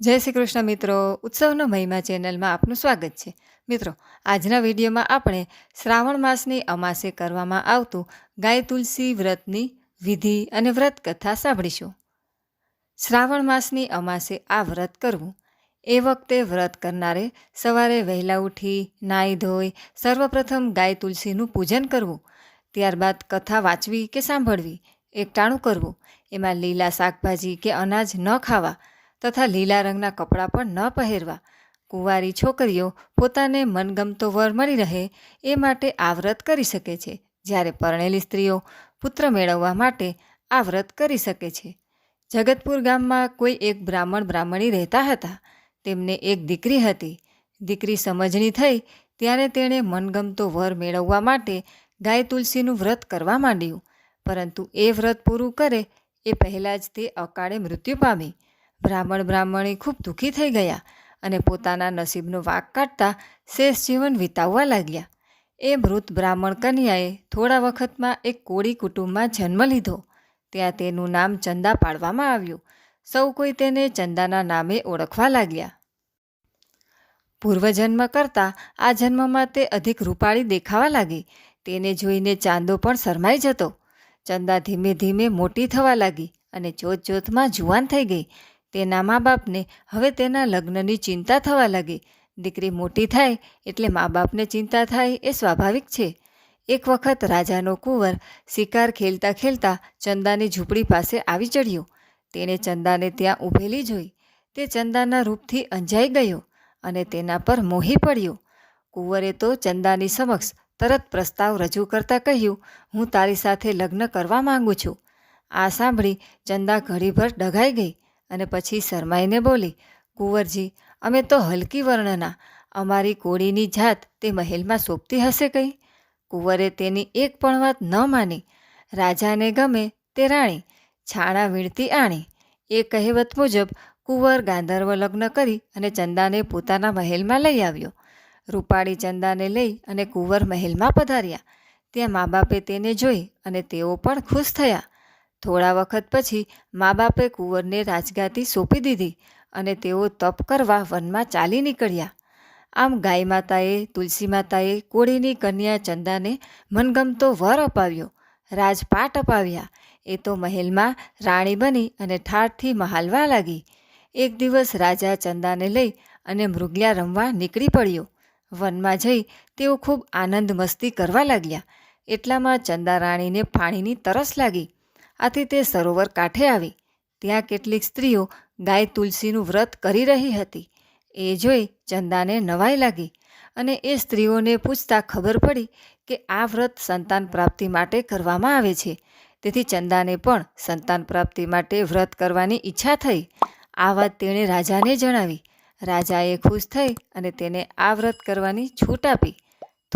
જય શ્રી કૃષ્ણ મિત્રો, ઉત્સવનો મહિમા ચેનલમાં આપનું સ્વાગત છે. મિત્રો, આજના વિડીયોમાં આપણે શ્રાવણ માસની અમાસે કરવામાં આવતું ગાય તુલસી વ્રતની વિધિ અને વ્રત કથા સાંભળીશું. શ્રાવણ માસની અમાસે આ વ્રત કરવું. એ વખતે વ્રત કરનારે સવારે વહેલા ઉઠી, નાહી ધોઈ, સર્વપ્રથમ ગાય તુલસીનું પૂજન કરવું. ત્યારબાદ કથા વાંચવી કે સાંભળવી, એકટાણું કરવું. એમાં લીલા શાકભાજી કે અનાજ ન ખાવા. તથા લીલા રંગના કપડાં પણ ન પહેરવા. કુંવારી છોકરીઓ પોતાને મનગમતો વર મળી રહે એ માટે આ વ્રત કરી શકે છે. જ્યારે પરણેલી સ્ત્રીઓ પુત્ર મેળવવા માટે આ વ્રત કરી શકે છે. જગતપુર ગામમાં કોઈ એક બ્રાહ્મણ બ્રાહ્મણી રહેતા હતા. તેમને એક દીકરી હતી. દીકરી સમજણી થઈ ત્યારે તેણે મનગમતો વર મેળવવા માટે ગાય તુલસીનું વ્રત કરવા માંડ્યું. પરંતુ એ વ્રત પૂરું કરે એ પહેલાં જ તે અકાળે મૃત્યુ પામી. બ્રાહ્મણ બ્રાહ્મણી ખૂબ દુઃખી થઈ ગયા અને પોતાના નસીબનો વાક કાઢતા શેષ જીવન વિતાવવા લાગ્યા. એ મૃત બ્રાહ્મણ કન્યાએ થોડા વખતમાં એક કોળી કુટુંબમાં જન્મ લીધો. ત્યાં તેનું નામ ચંદા પાડવામાં આવ્યું. સૌ કોઈ તેને ચંદાના નામે ઓળખવા લાગ્યા. પૂર્વજન્મ કરતાં આ જન્મમાં તે અધિક રૂપાળી દેખાવા લાગી. તેને જોઈને ચાંદો પણ શરમાઈ જતો. ચંદા ધીમે ધીમે મોટી થવા લાગી અને જોત જોતમાં જુવાન થઈ ગઈ. તેના મા બાપને હવે તેના લગ્નની ચિંતા થવા લાગી. દીકરી મોટી થાય એટલે મા બાપને ચિંતા થાય એ સ્વાભાવિક છે. એક વખત રાજાનો કુંવર શિકાર ખેલતા ખેલતા ચંદાની ઝૂંપડી પાસે આવી ચડ્યો. તેણે ચંદાને ત્યાં ઊભેલી જોઈ. તે ચંદાના રૂપથી અંજાઈ ગયો અને તેના પર મોહી પડ્યો. કુંવરે તો ચંદાની સમક્ષ તરત પ્રસ્તાવ રજૂ કરતાં કહ્યું, હું તારી સાથે લગ્ન કરવા માંગુ છું. આ સાંભળી ચંદા ઘડીભર ડઘાઈ ગઈ. અને પછી શરમાઈને બોલી, કુંવરજી, અમે તો હલકી વર્ણના. અમારી કોળીની જાત તે મહેલમાં શોભતી હશે કંઈ? કુંવરે તેની એક પણ વાત ન માની. રાજાને ગમે તે રાણી, છાણા વીણતી આણી. એ કહેવત મુજબ કુંવર ગાંધર્વ લગ્ન કરી અને ચંદાને પોતાના મહેલમાં લઈ આવ્યો. રૂપાળી ચંદાને લઈ અને કુંવર મહેલમાં પધાર્યા. ત્યાં મા બાપે તેને જોઈ અને તેઓ પણ ખુશ થયા. થોડા વખત પછી મા બાપે કુંવરને રાજગાદી સોંપી દીધી અને તેઓ તપ કરવા વનમાં ચાલી નીકળ્યા. આમ ગાય માતાએ, તુલસી માતાએ કોળીની કન્યા ચંદાને મનગમતો વર અપાવ્યો, રાજપાટ અપાવ્યા. એ તો મહેલમાં રાણી બની અને ઠાઠથી મહાલવા લાગી. એક દિવસ રાજા ચંદાને લઈ અને મૃગિયા રમવા નીકળી પડ્યો. વનમાં જઈ તેઓ ખૂબ આનંદ મસ્તી કરવા લાગ્યા. એટલામાં ચંદા રાણીને પાણીની તરસ લાગી. આથી તે સરોવર કાંઠે આવી. ત્યાં કેટલીક સ્ત્રીઓ ગાય તુલસીનું વ્રત કરી રહી હતી. એ જોઈ ચંદાને નવાઈ લાગી અને એ સ્ત્રીઓને પૂછતા ખબર પડી કે આ વ્રત સંતાન પ્રાપ્તિ માટે કરવામાં આવે છે. તેથી ચંદાને પણ સંતાન પ્રાપ્તિ માટે વ્રત કરવાની ઈચ્છા થઈ. આ વાત તેણે રાજાને જણાવી. રાજાએ ખુશ થઈ અને તેને આ વ્રત કરવાની છૂટ આપી.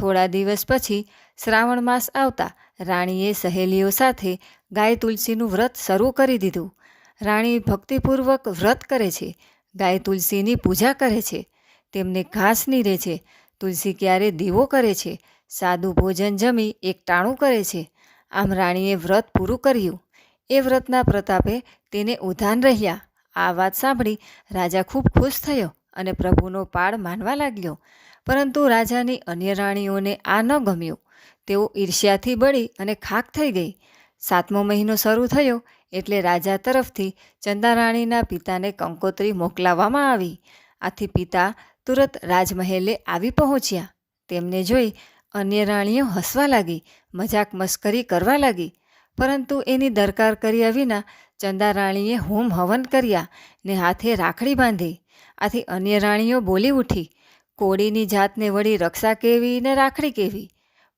થોડા દિવસ પછી શ્રાવણ માસ આવતા રાણીએ સહેલીઓ સાથે ગાય તુલસીનું વ્રત શરૂ કરી દીધું. રાણી ભક્તિપૂર્વક વ્રત કરે છે, ગાય તુલસીની પૂજા કરે છે, તેમને ઘાસ નીરે છે, તુલસી ક્યારે દીવો કરે છે, સાદું ભોજન જમી એકટાણું કરે છે. આમ રાણીએ વ્રત પૂરું કર્યું. એ વ્રતના પ્રતાપે તેને ઉધાન રહ્યા. આ વાત સાંભળી રાજા ખૂબ ખુશ થયો અને પ્રભુનો પાળ માનવા લાગ્યો. પરંતુ રાજાની અન્ય રાણીઓને આ ન ગમ્યું. તેઓ ઈર્ષ્યાથી બળી અને ખાક થઈ ગઈ. સાતમો મહિનો શરૂ થયો એટલે રાજા તરફથી ચંદારાણીના પિતાને કંકોત્રી મોકલાવવામાં આવી. આથી પિતા તુરત રાજમહેલે આવી પહોંચ્યા. તેમને જોઈ અન્ય રાણીઓ હસવા લાગી, મજાક મસ્કરી કરવા લાગી. પરંતુ એની દરકાર કર્યા વિના ચંદારાણીએ હોમ હવન કર્યા ને હાથે રાખડી બાંધી. આથી અન્ય રાણીઓ બોલી ઉઠી કોળીની જાતને વળી રક્ષા કેવી ને રાખડી કેવી?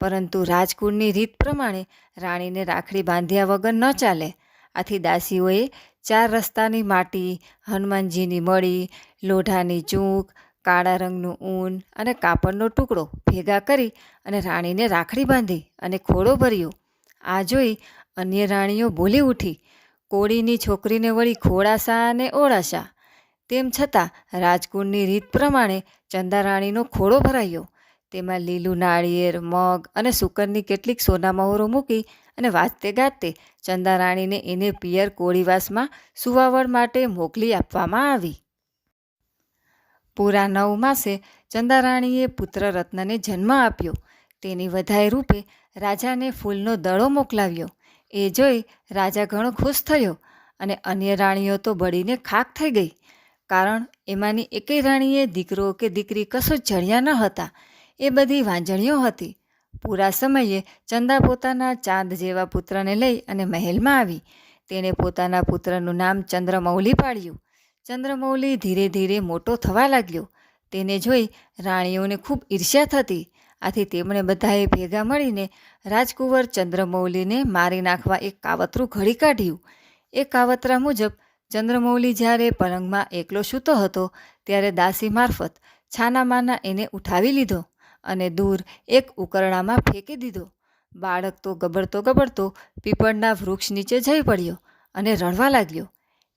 પરંતુ રાજકુળની રીત પ્રમાણે રાણીને રાખડી બાંધ્યા વગર ન ચાલે. આથી દાસીઓએ ચાર રસ્તાની માટી, હનુમાનજીની મળી, લોઢાની ચૂંક, કાળા રંગનું ઊન અને કાપડનો ટુકડો ભેગા કરી અને રાણીને રાખડી બાંધી અને ખોળો ભર્યો. આ જોઈ અન્ય રાણીઓ બોલી ઉઠી, કોળીની છોકરીને વળી ખોળાશા અને ઓળાશા? તેમ છતાં રાજકુળની રીત પ્રમાણે ચંદારાણીનો ખોળો ભરાયો. તેમાં લીલું નાળિયેર, મગ અને સુકરની કેટલીક સોનામહોરો મૂકી અને વાજતે ગાજતે ચંદારાણીને એને પિયર કોળીવાસમાં સુવાવડ માટે મોકલી આપવામાં આવી. પૂરા નવ માસે ચંદારાણીએ પુત્ર રત્નને જન્મ આપ્યો. તેની વધાઈ રૂપે રાજાને ફૂલનો દડો મોકલાવ્યો. એ જોઈ રાજા ઘણો ખુશ થયો અને અન્ય રાણીઓ તો બળીને ખાક થઈ ગઈ. કારણ એમાંની એકેય રાણીએ દીકરો કે દીકરી કશો જણ્યા ન હતા. એ બધી વાંજણીઓ હતી. પૂરા સમયે ચંદા પોતાના ચાંદ જેવા પુત્રને લઈ અને મહેલમાં આવી. તેણે પોતાના પુત્રનું નામ ચંદ્રમૌલી પાડ્યું. ચંદ્રમૌલી ધીરે ધીરે મોટો થવા લાગ્યો. તેને જોઈ રાણીઓને ખૂબ ઈર્ષ્યા થતી. આથી તેમણે બધાએ ભેગા મળીને રાજકુંવર ચંદ્રમૌલીને મારી નાખવા એક કાવતરું ઘડી કાઢ્યું. એ કાવતરા મુજબ ચંદ્રમૌલી જ્યારે પલંગમાં એકલો સૂતો હતો, ત્યારે દાસી મારફત છાનામાના એને ઉઠાવી લીધો અને દૂર એક ઉકરડામાં ફેંકી દીધો. બાળક તો ગબડતો ગબડતો પીપળના વૃક્ષ નીચે જઈ પડ્યો અને રડવા લાગ્યો.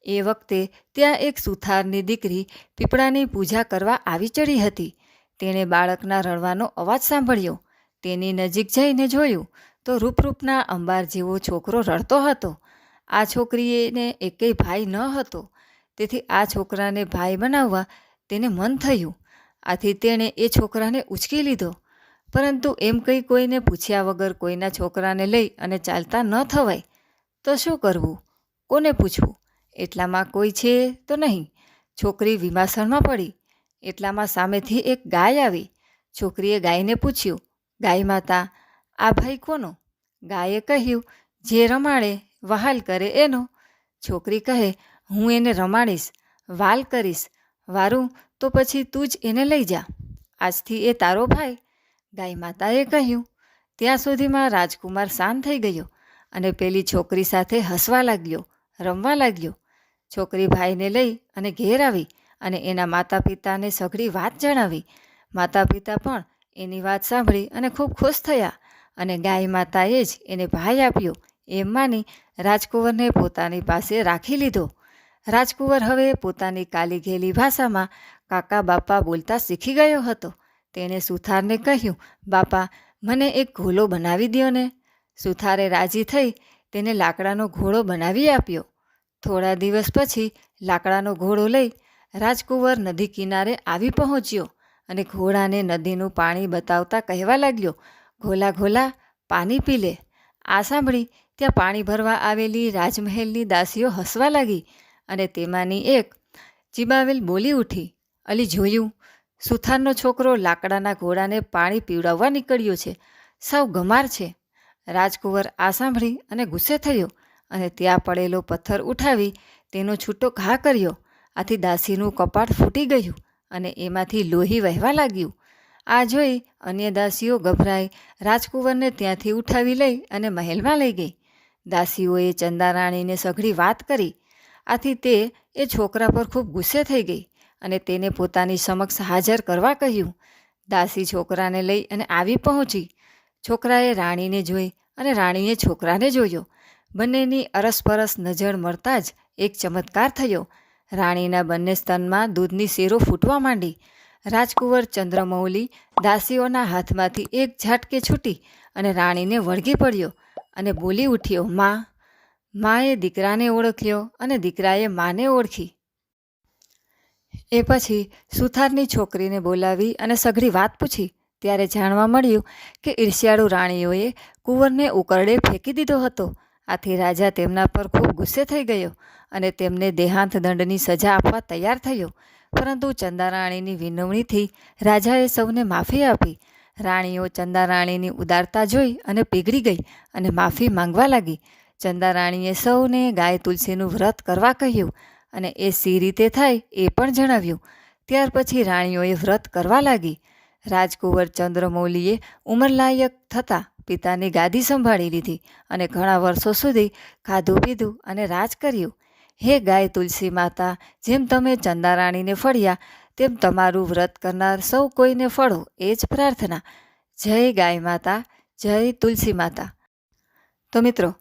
એ વખતે ત્યાં એક સુથારની દીકરી પીપળાની પૂજા કરવા આવી ચડી હતી. તેણે બાળકના રડવાનો અવાજ સાંભળ્યો. તેની નજીક જઈને જોયું તો રૂપરૂપના અંબાર જેવો છોકરો રડતો હતો. આ છોકરીને એકેય ભાઈ ન હતો. તેથી આ છોકરાને ભાઈ બનાવવા તેને મન થયું. આથી તેણે એ છોકરાને ઉચકી લીધો. પરંતુ એમ કંઈ કોઈને પૂછ્યા વગર કોઈના છોકરાને લઈ અને ચાલતા ન થવાય. તો શું કરવું? કોને પૂછવું? એટલામાં કોઈ છે તો નહીં. છોકરી વિમાસણમાં પડી. એટલામાં સામેથી એક ગાય આવી. છોકરીએ ગાયને પૂછ્યું, ગાય માતા, આ ભાઈ કોનો? ગાયે કહ્યું, જે રમાડે વહાલ કરે એનો. છોકરી કહે, હું એને રમાડીશ, વાલ કરીશ. વારું, તો પછી તું જ એને લઈ જા. આજથી એ તારો ભાઈ. ગાય માતાએ કહ્યું, ત્યાં સુધીમાં રાજકુમાર શાંત થઈ ગયો અને પેલી છોકરી સાથે હસવા લાગ્યો, રમવા લાગ્યો. છોકરી ભાઈને લઈ અને ઘેર આવી અને એના માતા પિતાને સઘળી વાત જણાવી. માતા પિતા પણ એની વાત સાંભળી અને ખૂબ ખુશ થયા અને ગાય માતાએ જ એને ભાઈ આપ્યો, એમ માની રાજકુંવરને પોતાની પાસે રાખી લીધો. રાજકુંવર હવે પોતાની કાલી ઘેલી ભાષામાં કાકા બાપા બોલતા શીખી ગયો હતો. તેણે સુથારને કહ્યું, બાપા, મને એક ઘોલો બનાવી દ્યો ને. સુથારે રાજી થઈ તેને લાકડાનો ઘોડો બનાવી આપ્યો. થોડા દિવસ પછી લાકડાનો ઘોડો લઈ રાજકુંવર નદી કિનારે આવી પહોંચ્યો અને ઘોડાને નદીનું પાણી બતાવતા કહેવા લાગ્યો, ઘોલા ઘોલા, પાણી પી લે. આ સાંભળી ત્યાં પાણી ભરવા આવેલી રાજમહેલની દાસીઓ હસવા લાગી અને તેમાંની એક ચીબાવેલ બોલી ઉઠી. અલી જોયું, સુથારનો છોકરો લાકડાના ઘોડાને પાણી પીવડાવવા નીકળ્યો છે. સાવ ગમાર છે. રાજકુંવર આ સાંભળી અને ગુસ્સે થયો અને ત્યાં પડેલો પથ્થર ઉઠાવી તેનો છૂટો ઘા કર્યો. આથી દાસીનું કપાટ ફૂટી ગયું અને એમાંથી લોહી વહેવા લાગ્યું. આ જોઈ અન્ય દાસીઓ ગભરાઈ, રાજકુંવરને ત્યાંથી ઉઠાવી લઈ અને મહેલમાં લઈ ગઈ. દાસીઓએ ચંદારાણીને સઘળી વાત કરી. આથી તે એ છોકરા પર ખૂબ ગુસ્સે થઈ ગઈ અને તેને પોતાની સમક્ષ હાજર કરવા કહ્યું. દાસી છોકરાને લઈ અને આવી પહોંચી. છોકરાએ રાણીને જોઈ અને રાણીએ છોકરાને જોયો. બંનેની અરસપરસ નજર મળતા જ એક ચમત્કાર થયો. રાણીના બંને સ્તનમાં દૂધની શેરો ફૂટવા માંડી. રાજકુંવર ચંદ્રમૌલી દાસીઓના હાથમાંથી એક ઝાટકે છૂટી અને રાણીને વળગી પડ્યો અને બોલી ઉઠ્યો, માં, માએ દીકરાને ઓળખ્યો અને દીકરાએ માને ઓળખી. એ પછી સુથારની છોકરીને બોલાવી અને સઘળી વાત પૂછી. ત્યારે જાણવા મળ્યું કે ઈર્ષ્યાળુ રાણીઓએ કુંવરને ઉકરડે ફેંકી દીધો હતો. આથી રાજા તેમના પર ખૂબ ગુસ્સે થઈ ગયો અને તેમને દેહાંત દંડની સજા આપવા તૈયાર થયો. પરંતુ ચંદારાણીની વિનવણીથી રાજાએ સૌને માફી આપી. રાણીઓ ચંદારાણીની ઉદારતા જોઈ અને પીગળી ગઈ અને માફી માંગવા લાગી. ચંદારાણીએ સૌને ગાય તુલસીનું વ્રત કરવા કહ્યું અને એ સી રીતે થાય એ પણ જણાવ્યું. ત્યાર પછી રાણીઓએ વ્રત કરવા લાગી. રાજકુંવર ચંદ્રમૌલીએ ઉંમરલાયક થતાં પિતાની ગાદી સંભાળી લીધી અને ઘણા વર્ષો સુધી ખાધું પીધું અને રાજ કર્યું. હે ગાય તુલસી માતા, જેમ તમે ચંદારાણીને ફળ્યા, તેમ તમારું વ્રત કરનાર સૌ કોઈને ફળો, એ જ પ્રાર્થના. જય ગાય માતા, જય તુલસી માતા. તો મિત્રો,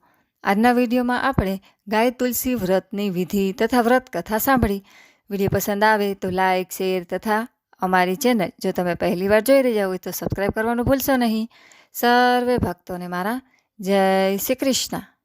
આજના વિડીયોમાં આપણે ગાય તુલસી વ્રતની વિધિ તથા વ્રત કથા સાંભળી. વીડિયો પસંદ આવે તો લાઇક શેર તથા અમારી ચેનલ જો તમે પહેલીવાર જોઈ રહ્યા હોય તો સબસ્ક્રાઈબ કરવાનું ભૂલશો નહીં. સર્વે ભક્તોને મારા જય શ્રી કૃષ્ણ.